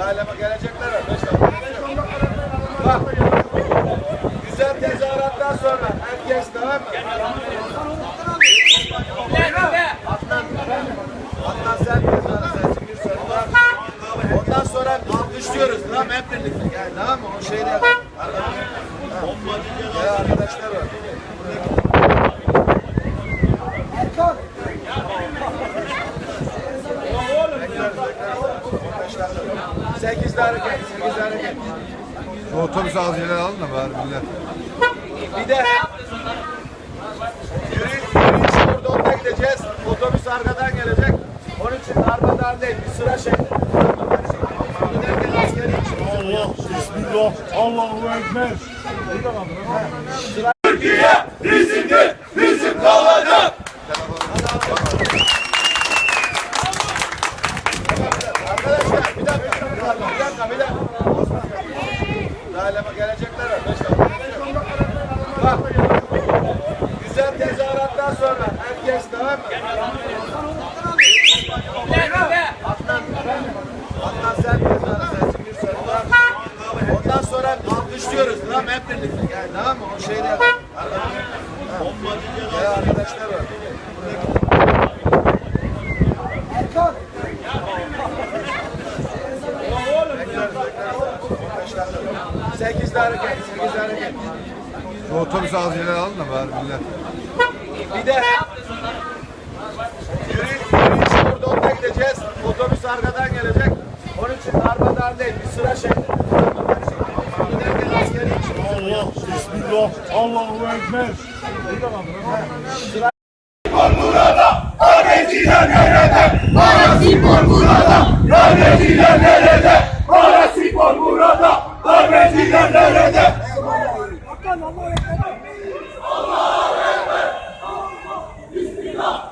Daha eleman gelecekler var. Beş dakika. Bak. Güzel tezahürattan sonra herkes tamam mı? Atlan. Atlan sen tezahürat sensin bir soru var. Ondan sonra alkışlıyoruz. Tamam hep birlikte. Yani tamam mı? O şeyde. Arkadaşlar. Ya arkadaşlar var. Buradaki Sekizde hareket, sekizde hareket. Şu otobüs az ileri alın da bari millet. Bir de yürüyüş, yürüyüş burada onda gideceğiz. Otobüs arkadan gelecek. Onun için arkadan değil, bir sıra şey. İçin. Allah, Bismillah, Allahu Ekber. Arkadaşlar bir dakika, bir dakika, bir dakika, bir dakika. Daha gelecekler arkadaşlar. Bak, güzel tezahürattan sonra herkes tamam mı? Atlan. Atlan sen tezahürat sensin bir soru var. Ondan sonra alkışlıyoruz tamam hep birlikte. Yani tamam mı? O de yapalım. Ya arkadaşlar var. Sekizde hareket, sekizde hareket. Şu otobüs az ileri alın da bari millet. Bir de yürüyüş, yürüyüş burada onda gideceğiz. Otobüs arkadan gelecek. Onun için arkadan değil, bir sıra şey. Allah, Bismillah, Allahu Ekber. Parazit var burada, lanet Ekber, Allahu Ekber. Allahu Ekber. Allah. Bismillah.